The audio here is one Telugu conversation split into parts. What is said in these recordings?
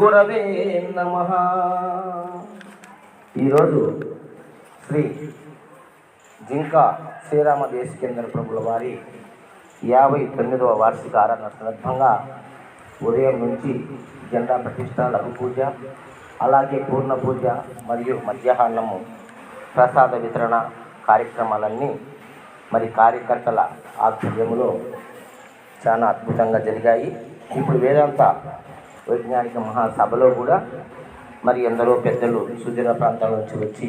గురవే నమ. ఈరోజు శ్రీ జింకా శ్రీరామ దేశకేంద్ర ప్రభుల వారి యాభై తొమ్మిదవ వార్షిక ఆరాధన సందర్భంగా ఉదయం నుంచి జెండా ప్రతిష్ట లఘు పూజ అలాగే పూర్ణ పూజ మరియు మధ్యాహ్నము ప్రసాద వితరణ కార్యక్రమాలన్నీ మరి కార్యకర్తల ఆధ్వర్యంలో చాలా అద్భుతంగా జరిగాయి. ఇప్పుడు వేదాంత వైజ్ఞానిక మహాసభలో కూడా మరి ఎందరో పెద్దలు సుదూర ప్రాంతాల నుంచి వచ్చి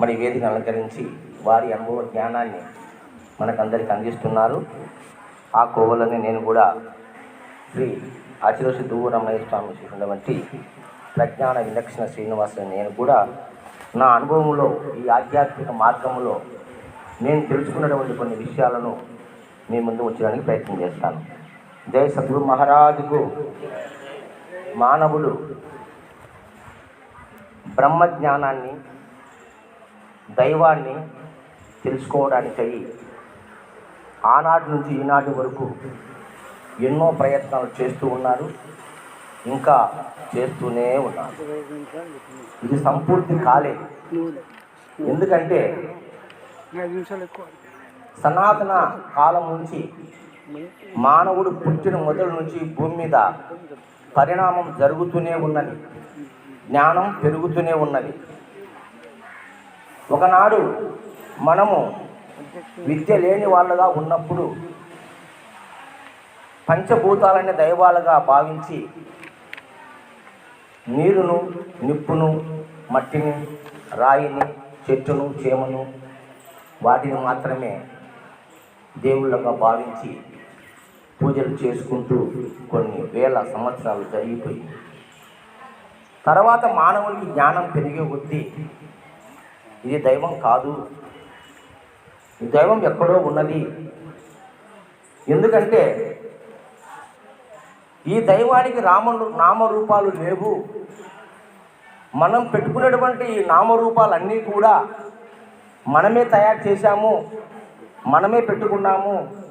మరి వేదిక అలంకరించి వారి అనుభవ జ్ఞానాన్ని మనకందరికి అందిస్తున్నారు. ఆ కోవలని నేను కూడా శ్రీ ఆచిరోషి దూరమయ్య స్వామి శ్రీటువంటి ప్రజ్ఞాన విలక్షణ శ్రీనివాసుని నేను కూడా నా అనుభవంలో ఈ ఆధ్యాత్మిక మార్గంలో నేను తెలుసుకున్నటువంటి కొన్ని విషయాలను మీ ముందు ఉంచడానికి ప్రయత్నం చేస్తాను. జై సద్గురు మహారాజుకు మానవులు బ్రహ్మజ్ఞానాన్ని దైవాన్ని తెలుసుకోవడానికై ఆనాటి నుంచి ఈనాటి వరకు ఎన్నో ప్రయత్నాలు చేస్తూ ఉన్నారు ఇంకా చేస్తూనే ఉన్నారు. ఇది సంపూర్తి కాలేదు ఎందుకంటే సనాతన కాలం నుంచి మానవుడు పుట్టిన మొదలు నుంచి భూమి మీద పరిణామం జరుగుతూనే ఉన్నది. జ్ఞానం పెరుగుతూనే ఉన్నది. ఒకనాడు మనము విద్య లేని వాళ్ళగా ఉన్నప్పుడు పంచభూతాలనే దైవాలుగా భావించి నీరును నిప్పును మట్టిని రాయిని చెట్టును చేమను వాటిని మాత్రమే దేవుళ్ళగా భావించి పూజలు చేసుకుంటూ కొన్ని వేల సంవత్సరాలు జరిగిపోయి తర్వాత మానవునికి జ్ఞానం పెరిగే కొద్దీ ఇది దైవం కాదు. ఈ దైవం ఎక్కడో ఉన్నది. ఎందుకంటే ఈ దైవానికి రామ నామరూపాలు లేవు. మనం పెట్టుకున్నటువంటి ఈ నామరూపాలన్నీ కూడా మనమే తయారు చేశాము. మనమే పెట్టుకున్నాము.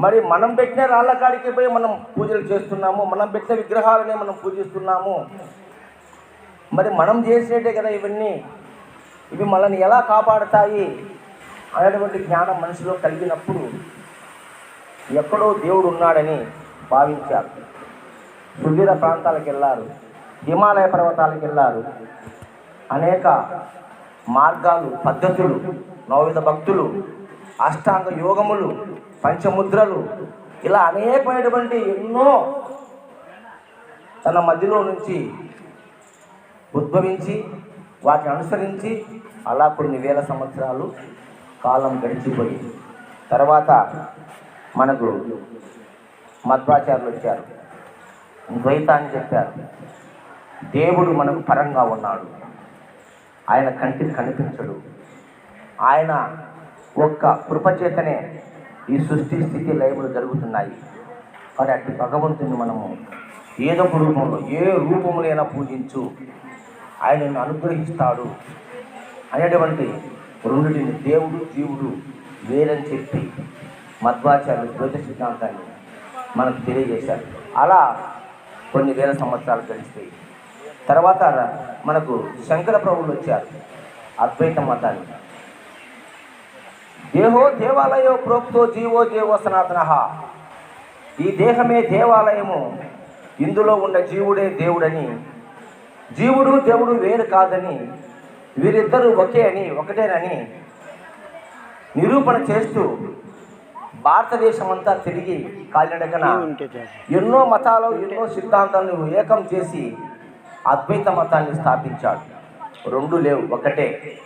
మరి మనం పెట్టిన రాళ్ళ కాడికి పోయి మనం పూజలు చేస్తున్నాము మనం పెట్టిన విగ్రహాలనే మనం పూజిస్తున్నాము. మరి మనం చేసేటే కదా ఇవన్నీ. ఇవి మనల్ని ఎలా కాపాడతాయి అనేటువంటి జ్ఞానం మనసులో కలిగినప్పుడు ఎక్కడో దేవుడు ఉన్నాడని భావించారు. సుదీర ప్రాంతాలకు వెళ్ళారు హిమాలయ పర్వతాలకు వెళ్ళారు. అనేక మార్గాలు పద్ధతులు నవవిధ భక్తులు అష్టాంగ యోగములు పంచముద్రలు ఇలా అనేకమైనటువంటి ఎన్నో తన మధ్యలో నుంచి ఉద్భవించి వాటిని అనుసరించి అలా కొన్ని వేల సంవత్సరాలు కాలం గడిచిపోయి తర్వాత మనకు మధ్వాచార్యులు వచ్చారు. ద్వైతాన్ని చెప్పారు. దేవుడు మనకు పరంగా ఉన్నాడు. ఆయన కంటికి కనిపించడు. ఆయన ఒక్క కృపచేతనే ఈ సృష్టి స్థితి లయములు జరుగుతున్నాయి. మరి అట్టి భగవంతుని మనము ఏదో ఒక రూపంలో ఏ రూపములైనా పూజించు. ఆయనను అనుగ్రహిస్తాడు అనేటువంటి రెండుటిని దేవుడు జీవుడు వేరని చెప్పి మధ్వాచార్యులు ద్వైత సిద్ధాంతాన్ని మనకు తెలియజేశారు అలా కొన్ని వేల సంవత్సరాలు గడిచిపోయి తర్వాత మనకు శంకర ప్రభువులు వచ్చారు అద్వైత మతాన్ని దేహో దేవాలయో ప్రోక్తో జీవో దేవో సనాతన. ఈ దేహమే దేవాలయము. ఇందులో ఉన్న జీవుడే దేవుడని. జీవుడు దేవుడు వేరు కాదని వీరిద్దరూ ఒకే అని ఒకటేనని నిరూపణ చేస్తూ భారతదేశం అంతా తిరిగి కాలినడకన ఎన్నో మతాలు ఎన్నో సిద్ధాంతాలను ఏకం చేసి అద్వైత మతాన్ని స్థాపించాడు. రెండు లేవు ఒకటే.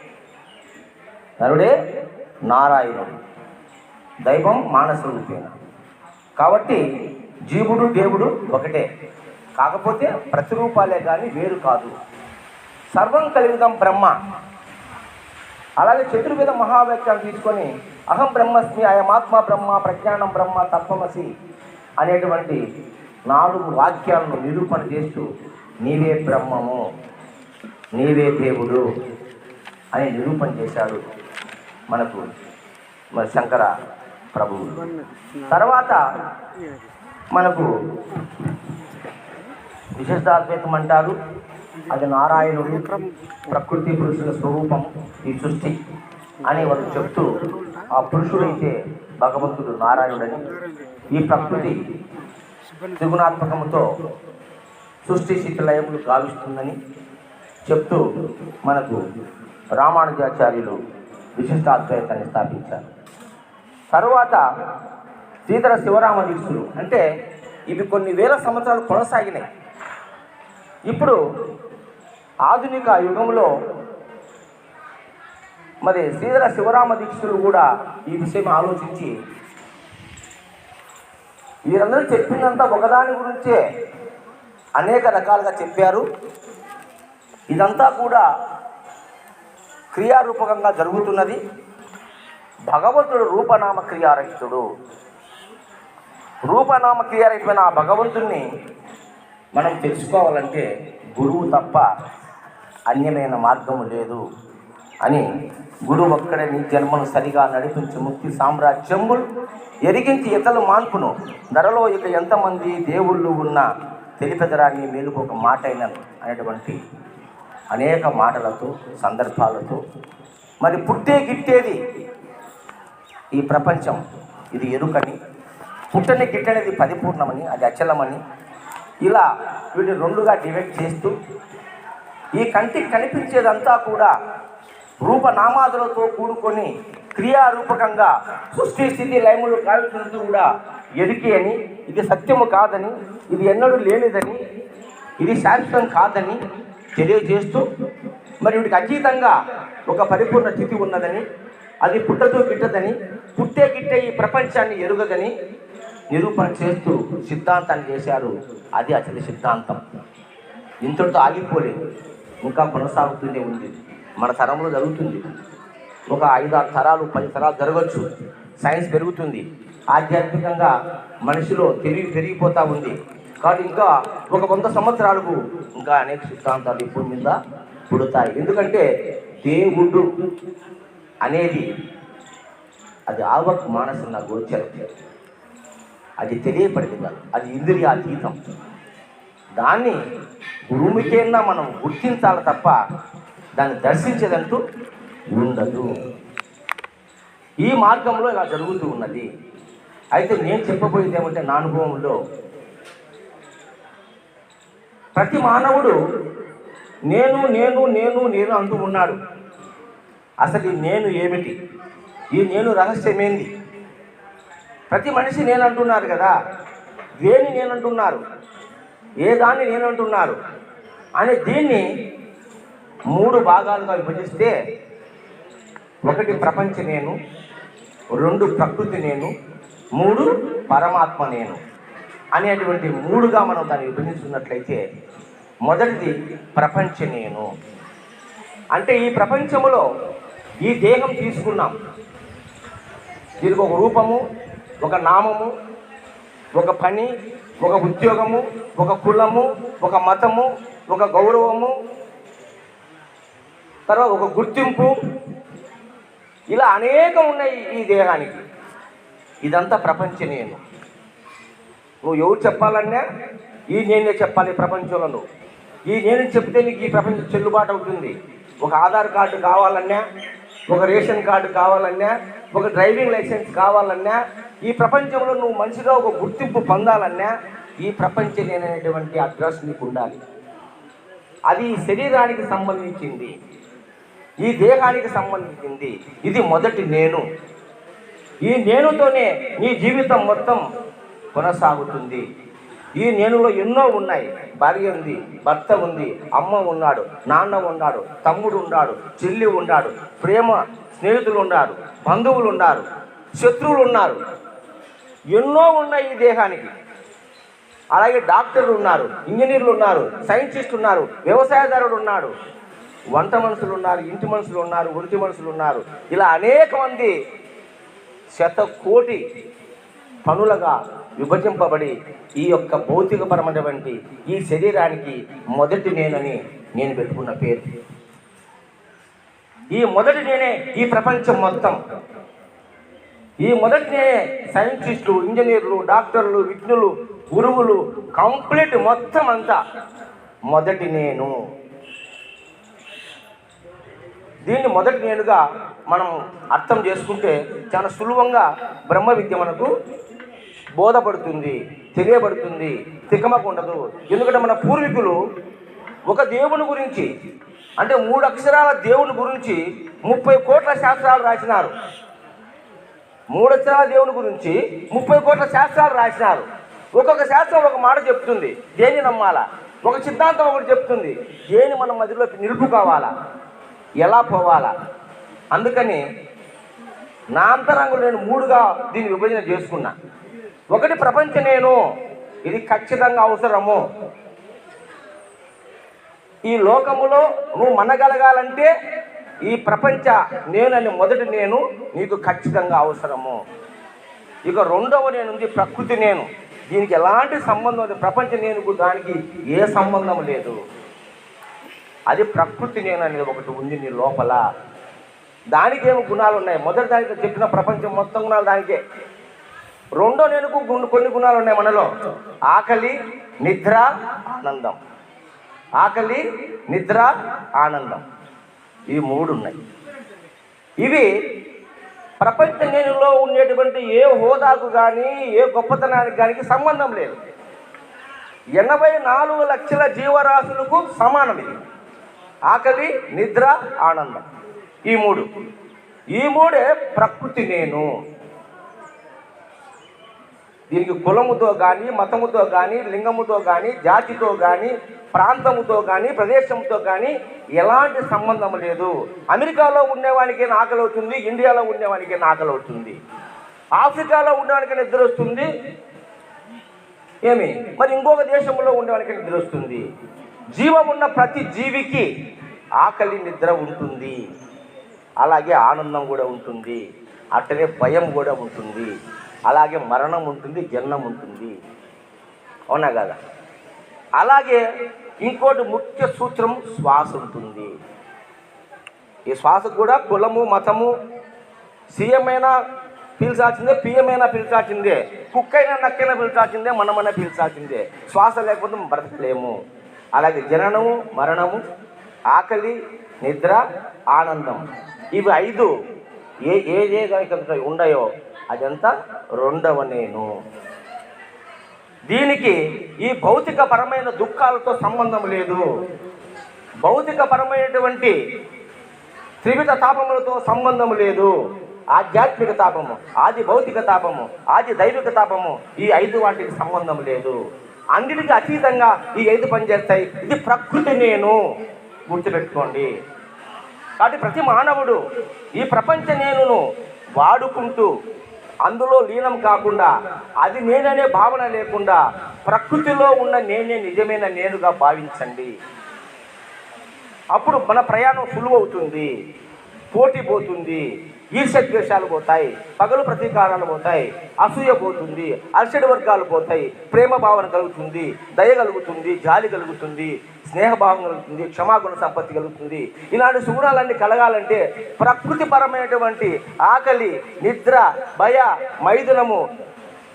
నరుడే నారాయణుడు. దైవం మానస రూపేణ కాబట్టి జీవుడు దేవుడు ఒకటే. కాకపోతే ప్రతిరూపాలే కానీ వేరు కాదు. సర్వం కలిగిదం బ్రహ్మ. అలాగే చతుర్వేద మహావాక్యాలు తీసుకొని అహం బ్రహ్మస్మి అయమాత్మ బ్రహ్మ ప్రజ్ఞానం బ్రహ్మ తత్వమసి అనేటువంటి నాలుగు వాక్యాలను నిరూపణ చేస్తూ నీవే బ్రహ్మము నీవే దేవుడు అని నిరూపణ చేశాడు. మనకు శంకర ప్రభువు. తర్వాత మనకు విశిష్టాద్వైతం అంటారు అది నారాయణుడు ప్రకృతి పురుషుల స్వరూపం ఈ సృష్టి అని వారు చెప్తూ ఆ పురుషుడైతే భగవంతుడు నారాయణుడని ఈ ప్రకృతి త్రిగుణాత్మకముతో సృష్టి స్థితి లయములు గావిస్తుందని చెప్తూ మనకు రామానుజాచార్యులు విశిష్టాద్వైతాన్ని స్థాపించారు తరువాత శ్రీధర శివరామ దీక్షులు. అంటే ఇవి కొన్ని వేల సంవత్సరాలు కొనసాగినాయి. ఇప్పుడు ఆధునిక యుగంలో మరి శ్రీధర శివరామ దీక్షులు కూడా ఈ విషయం ఆలోచించి వీరందరూ చెప్పిందంతా ఒకదాని గురించే అనేక రకాలుగా చెప్పారు. ఇదంతా కూడా క్రియారూపకంగా జరుగుతున్నది. భగవంతుడు రూపనామ క్రియారహితుడు. రూపనామ క్రియారహితమైన ఆ భగవంతుణ్ణి మనం తెలుసుకోవాలంటే గురువు తప్ప అన్యమైన మార్గము లేదు అని గురువు ఒక్కడే నీ జన్మను సరిగా నడిపించి ముక్తి సామ్రాజ్యములు ఎరిగించి ఇతలు మాన్పును. ధరలో ఇక ఎంతమంది దేవుళ్ళు ఉన్నా తెలిపెదరాన్ని మేలుకు ఒక మాట అయినను అనేటువంటి అనేక మాటలతో సందర్భాలతో మరి పుట్టే గిట్టేది ఈ ప్రపంచం. ఇది ఎరుకని. పుట్టని గిట్టనేది పరిపూర్ణమని అది అచలమని. ఇలా వీటిని రెండుగా డివైడ్ చేస్తూ ఈ కంటికి కనిపించేదంతా కూడా రూపనామాదులతో కూడుకొని క్రియారూపకంగా సృష్టి స్థితి లయములు కాల్చుతూ కూడా ఎరికే అని. ఇది సత్యము కాదని ఇది ఎన్నడూ లేనిదని ఇది శాశ్వతం కాదని తెలియజేస్తూ మరి వీడికి అతీతంగా ఒక పరిపూర్ణ స్థితి ఉన్నదని అది పుట్టదు గిట్టదని పుట్టే గిట్టే ఈ ప్రపంచాన్ని ఎరుగదని నిరూపణ చేస్తూ సిద్ధాంతాన్ని చేశారు. అది అసలు సిద్ధాంతం. ఇంతటితో ఆగిపోలేదు. ఇంకా కొనసాగుతూనే ఉంది. మన తరంలో జరుగుతుంది. ఒక ఐదారు తరాలు పది తరాలు జరగచ్చు. సైన్స్ పెరుగుతుంది. ఆధ్యాత్మికంగా మనిషిలో తెలివి పెరిగిపోతూ ఉంది. కానీ ఇంకా ఒక వంద సంవత్సరాలకు ఇంకా అనేక సిద్ధాంతాలు ఇప్పుడు మీద పుడతాయి. ఎందుకంటే దేవుడు అనేది అది ఆవకు మానసున్న గోచరం. అది తెలియపడింది అది ఇంద్రియాతీతం. దాన్ని భూమికేనా మనం గుర్తించాలి తప్ప దాన్ని దర్శించేదంటూ ఉండదు. ఈ మార్గంలో ఇలా జరుగుతూ ఉన్నది. అయితే నేను చెప్పబోయేది ఏమంటే నా అనుభవంలో ప్రతి మానవుడు నేను నేను నేను నేను అంటూ ఉన్నాడు. అసలు ఈ నేను ఏమిటి? ఈ నేను రహస్యమేంది? ప్రతి మనిషి నేను అంటున్నారు కదా. దేని నేను అంటున్నారు ఏ దాన్ని నేను అంటున్నారు అనే దీన్ని మూడు భాగాలుగా విభజిస్తే ఒకటి ప్రపంచ నేను రెండు ప్రకృతి నేను మూడు పరమాత్మ నేను. అనేటువంటి మూడుగా మనం దాన్ని విభజించుకున్నట్లయితే మొదటిది ప్రపంచ నేను. అంటే ఈ ప్రపంచంలో ఈ దేహం తీసుకున్నాం. దీనికి ఒక రూపము ఒక నామము ఒక పని ఒక ఉద్యోగము ఒక కులము ఒక మతము ఒక గౌరవము తర్వాత ఒక గుర్తింపు. ఇలా అనేకం ఉన్నాయి ఈ దేహానికి. ఇదంతా ప్రపంచ నేను. నువ్వు ఎవరు చెప్పాలన్నా ఈ నేనే చెప్పాలి ప్రపంచంలో నువ్వు ఈ నేను చెప్తే నీకు ఈ ప్రపంచం చెల్లుబాటు అవుతుంది. ఒక ఆధార్ కార్డు కావాలన్నా ఒక రేషన్ కార్డు కావాలన్నా ఒక డ్రైవింగ్ లైసెన్స్ కావాలన్నా ఈ ప్రపంచంలో నువ్వు మంచిగా ఒక గుర్తింపు పొందాలన్నా ఈ ప్రపంచం నేననేటువంటి అడ్రస్ నీకు ఉండాలి అది శరీరానికి సంబంధించింది. ఈ దేహానికి సంబంధించింది. ఇది మొదటి నేను. ఈ నేనుతోనే నీ జీవితం మొత్తం కొనసాగుతుంది. ఈ నేనులో ఎన్నో ఉన్నాయి. భార్య ఉంది భర్త ఉంది అమ్మ ఉన్నాడు నాన్న ఉన్నాడు తమ్ముడు ఉన్నాడు చెల్లి ఉన్నాడు ప్రేమ స్నేహితులు ఉన్నారు బంధువులు ఉన్నారు శత్రువులు ఉన్నారు ఎన్నో ఉన్నాయి ఈ దేహానికి. అలాగే డాక్టర్లు ఉన్నారు ఇంజనీర్లు ఉన్నారు సైంటిస్ట్ ఉన్నారు వ్యవసాయదారుడు ఉన్నాడు. వంట మనుషులు ఉన్నారు ఇంటి మనుషులు ఉన్నారు వృత్తి మనుషులు ఉన్నారు. ఇలా అనేక మంది శత కోటి పనులుగా విభజింపబడి ఈ యొక్క భౌతికపరమైనటువంటి ఈ శరీరానికి మొదటి నేనని నేను పెట్టుకున్న పేరు. ఈ మొదటి నేనే ఈ ప్రపంచం మొత్తం. ఈ మొదటి నేనే సైంటిస్టులు ఇంజనీర్లు డాక్టర్లు విజ్ఞులు గురువులు కంప్లీట్ మొత్తం అంతా మొదటి నేను. దీన్ని మొదటి నేనుగా మనం అర్థం చేసుకుంటే చాలా సులభంగా బ్రహ్మ విద్య మనకు బోధపడుతుంది తెలియబడుతుంది తికమకు ఉండదు ఎందుకంటే మన పూర్వీకులు ఒక దేవుని గురించి అంటే మూడు అక్షరాల దేవుని గురించి ముప్పై కోట్ల శాస్త్రాలు రాసినారు. మూడు అక్షరాల దేవుని గురించి ముప్పై కోట్ల శాస్త్రాలు రాసినారు. ఒక్కొక్క శాస్త్రం ఒక మాట చెప్తుంది దేని నమ్మాలా? ఒక సిద్ధాంతం ఒకటి చెప్తుంది దేని మన మధ్యలో నిలుపుకోవాలా? ఎలా పోవాలా? అందుకని నా అంతరంగం నేను మూడుగా దీన్ని విభజన చేసుకున్నా. ఒకటి ప్రపంచ నేను. ఇది ఖచ్చితంగా అవసరము. ఈ లోకములో నువ్వు మనగలగాలంటే ఈ ప్రపంచ నేనని మొదటి నేను నీకు ఖచ్చితంగా అవసరము. ఇక రెండవ నేను ఉంది ప్రకృతి నేను. దీనికి ఎలాంటి సంబంధం లేదు. ప్రపంచ నేను దానికి ఏ సంబంధం లేదు. అది ప్రకృతి నేను అనేది ఒకటి ఉంది నీ లోపల. దానికి ఏమి గుణాలు ఉన్నాయి మొదటి దానికి చెప్పిన ప్రపంచం మొత్తం గుణాలు దానికే. రెండో నెలకు కొన్ని గుణాలు ఉన్నాయి మనలో. ఆకలి నిద్ర ఆనందం. ఆకలి నిద్ర ఆనందం. ఈ మూడు ఉన్నాయి. ఇవి ప్రపంచ నేనులో ఉండేటువంటి ఏ హోదాకు కానీ ఏ గొప్పతనానికి కానీ సంబంధం లేదు. ఎనభై నాలుగు లక్షల జీవరాశులకు సమానం ఇది. ఆకలి నిద్ర ఆనందం. ఈ మూడు. ఈ మూడే ప్రకృతి నేను. దీనికి కులముతో కానీ మతముతో కానీ లింగముతో కానీ జాతితో కానీ ప్రాంతముతో కానీ ప్రదేశంతో కానీ ఎలాంటి సంబంధం లేదు. అమెరికాలో ఉండేవానికి ఆకలి అవుతుంది ఇండియాలో ఉండేవానికి ఆకలి అవుతుంది ఆఫ్రికాలో ఉండేవానికి నిద్ర వస్తుంది ఏమి? మరి ఇంకొక దేశంలో ఉండేవానికి నిద్ర వస్తుంది జీవం ఉన్న ప్రతి జీవికి ఆకలి నిద్ర ఉంటుంది. అలాగే ఆనందం కూడా ఉంటుంది. అట్లనే భయం కూడా ఉంటుంది. అలాగే మరణం ఉంటుంది జన్మం ఉంటుంది. అవునా కదా? అలాగే ఇంకోటి ముఖ్య సూత్రం శ్వాస ఉంటుంది. ఈ శ్వాస కూడా కులము మతము సీఎం అయినా పీల్చాల్సిందే పిఎం అయినా పీల్చాల్సిందే కుక్క అయినా నక్కైనా పీల్చాల్సిందే మనమైనా పీల్చాల్సిందే. శ్వాస లేకపోతే బ్రతకలేము. అలాగే జననము మరణము ఆకలి నిద్ర ఆనందం. ఇవి ఐదు ఏ ఏ ఏ ఉన్నాయో అదంతా రెండవ నేను. దీనికి ఈ భౌతిక పరమైన దుఃఖాలతో సంబంధం లేదు. భౌతిక పరమైనటువంటి త్రివిధ తాపములతో సంబంధం లేదు. ఆధ్యాత్మిక తాపము ఆది భౌతిక తాపము ఆది దైవిక తాపము ఈ ఐదు వాటికి సంబంధం లేదు. అన్నిటికీ అతీతంగా ఈ ఐదు పనిచేస్తాయి. ఇది ప్రకృతి నేను. గుర్తుపెట్టుకోండి. కాబట్టి ప్రతి మానవుడు ఈ ప్రపంచ నేనును వాడుకుంటూ అందులో లీనం కాకుండా అది నేననే భావన లేకుండా ప్రకృతిలో ఉన్న నేనే నిజమైన నేనుగా భావించండి. అప్పుడు మన ప్రయాణం సులువవుతుంది పోటీ పోతుంది. ఈర్షద్వేషాలు పోతాయి పగలు ప్రతీకారాలు పోతాయి అసూయ పోతుంది అలసడి వర్గాలు పోతాయి ప్రేమ భావన కలుగుతుంది దయ కలుగుతుంది జాలి కలుగుతుంది స్నేహభావం కలుగుతుంది క్షమాగుణ సంపత్తి కలుగుతుంది. ఇలాంటి సుగుణాలన్నీ కలగాలంటే ప్రకృతిపరమైనటువంటి ఆకలి నిద్ర భయ మైథునము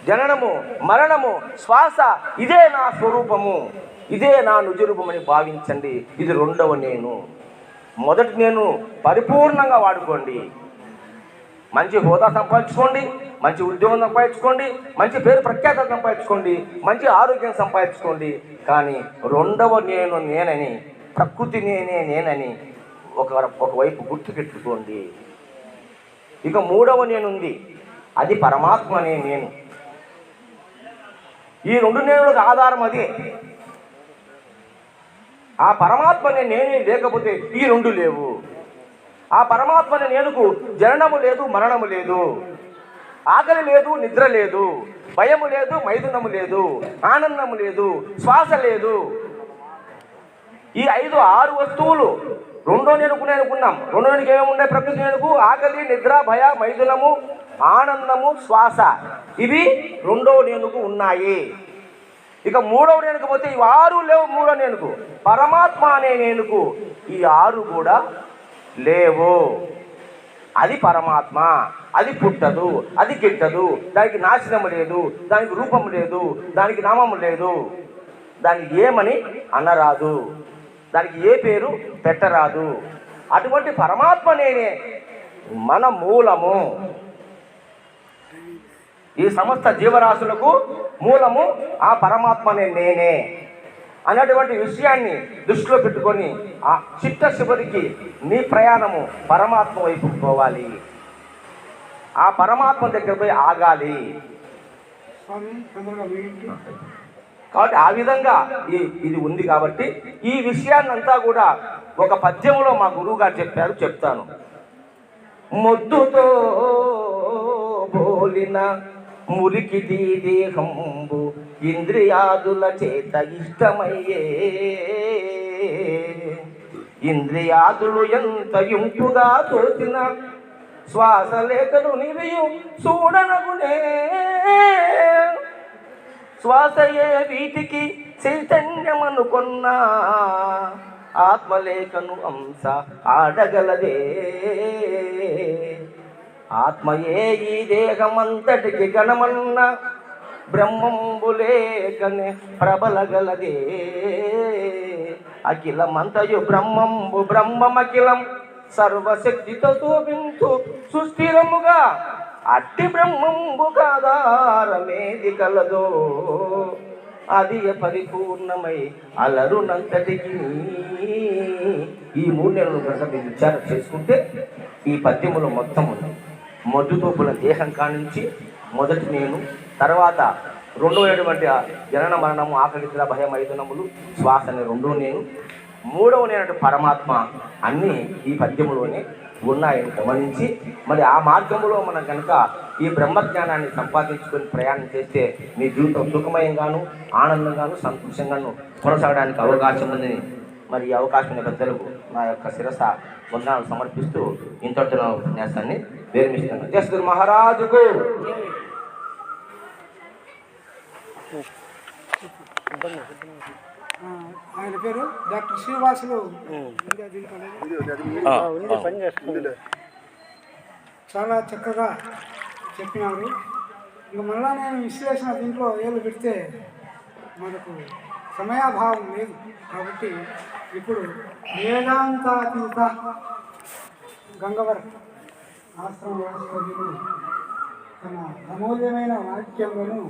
జననము మరణము శ్వాస ఇదే నా స్వరూపము ఇదే నా నుజరూపమని భావించండి. ఇది రెండవ నేను. మొదటి నేను పరిపూర్ణంగా వాడుకోండి. మంచి హోదా సంపాదించుకోండి మంచి ఉద్యోగం సంపాదించుకోండి మంచి పేరు ప్రఖ్యాత సంపాదించుకోండి మంచి ఆరోగ్యం సంపాదించుకోండి. కానీ రెండవ నేను నేనని ప్రకృతి నేనే నేనని ఒక ఒకవైపు గుర్తుపెట్టుకోండి ఇక మూడవ నేనుంది అది పరమాత్మ అనే నేను. ఈ రెండు నేనులకు ఆధారం అదే. ఆ పరమాత్మనే నేనే లేకపోతే ఈ రెండు లేవు. ఆ పరమాత్మని నేనుకు జననము లేదు మరణము లేదు. ఆకలి లేదు నిద్ర లేదు. భయము లేదు మైదునము లేదు. ఆనందము లేదు శ్వాస లేదు. ఈ ఐదు ఆరు వస్తువులు రెండో నేనుకునే నేనుకున్నాం రెండో నేనుకు ఏమేమి ఉన్నాయి ప్రకృతి నేనుకు? ఆకలి నిద్ర భయ మైదునము ఆనందము శ్వాస. ఇవి రెండో నేనుకు ఉన్నాయి. ఇక మూడవ నేనుకు పోతే ఇవి ఆరు లేవు మూడో నేనుకు. పరమాత్మ అనే నేనుకు ఈ ఆరు కూడా లేవు. అది పరమాత్మ అది పుట్టదు అది గిట్టదు దానికి నాశనం లేదు దానికి రూపం లేదు దానికి నామం లేదు. దానికి ఏమని అనరాదు. దానికి ఏ పేరు పెట్టరాదు. అటువంటి పరమాత్మ నేనే మన మూలము. ఈ సమస్త జీవరాశులకు మూలము ఆ పరమాత్మనే నేనే. అన్నటువంటి విషయాన్ని దృష్టిలో పెట్టుకొని ఆ చిట్ట చివరికి నీ ప్రయాణము పరమాత్మ వైపు పోవాలి. ఆ పరమాత్మ దగ్గర పోయి ఆగాలి. కాబట్టి ఆ విధంగా ఈ ఇది ఉంది కాబట్టి ఈ విషయాన్ని అంతా కూడా ఒక పద్యంలో మా గురువు గారు చెప్పారు చెప్తాను. మొద్దుతో బోలిన మురికిటి దేహంబు ఇంద్రియాదుల చేత ఇష్టమయ్యే ఇంద్రియాదులు ఎంత ఇంపుగా తోచిన శ్వాస లేఖలు నిలియు చూడనగునే. శ్వాసయే వీటికి చైతన్యమనుకున్నా ఆత్మలేఖను అంశ ఆడగలదే. ఆత్మయే ఈ దేహమంతటికి గణమన్న బ్రహ్మంబులేకనే ప్రబలగలదే. అఖిలమంతయు బ్రహ్మంబు బ్రహ్మమఖిలం సర్వశక్తితో చూపించు సుస్థిరముగా. అట్టి బ్రహ్మంబు కాదారమేది కలదో. అది పరిపూర్ణమై అలరునంతటికి. ఈ మూడు నెలలు కనుక మీరు విచారణ చేసుకుంటే ఈ పద్యములు మొత్తం ఉన్నాయి మొద్దుతోపుల దేహం కానించి మొదటి నేను తర్వాత రెండవటువంటి జనన మరణము ఆకలి భయం ఐదునములు శ్వాస అనే రెండో నేను మూడవ నేను పరమాత్మ అన్నీ ఈ పద్యములోనే ఉన్నాయని గమనించి మరి ఆ మార్గంలో మనం కనుక ఈ బ్రహ్మజ్ఞానాన్ని సంపాదించుకొని ప్రయాణం చేస్తే మీ జీవితం సుఖమయంగాను ఆనందంగాను సంతోషంగాను కొనసాగడానికి అవకాశం ఉందని మరి ఈ అవకాశం పెద్దలకు నా యొక్క శిరస వందనాలు సమర్పిస్తూ ఇంతటితో ఉపన్యాసాన్ని విరమిస్తున్నాను. జస్గురు మహారాజుకు! ఆ, ఆయన పేరు డాక్టర్ శ్రీనివాసులు. చాలా చక్కగా చెప్పినారు. ఇక మళ్ళా నేను విశ్లేషణ దీంట్లో ఏళ్ళు పెడితే మనకు సమయాభావం లేదు కాబట్టి ఇప్పుడు వేదాంతాతీత గంగవర ఆశ్రమ వాస్తవ్యులు తన అమూల్యమైన వాక్యములను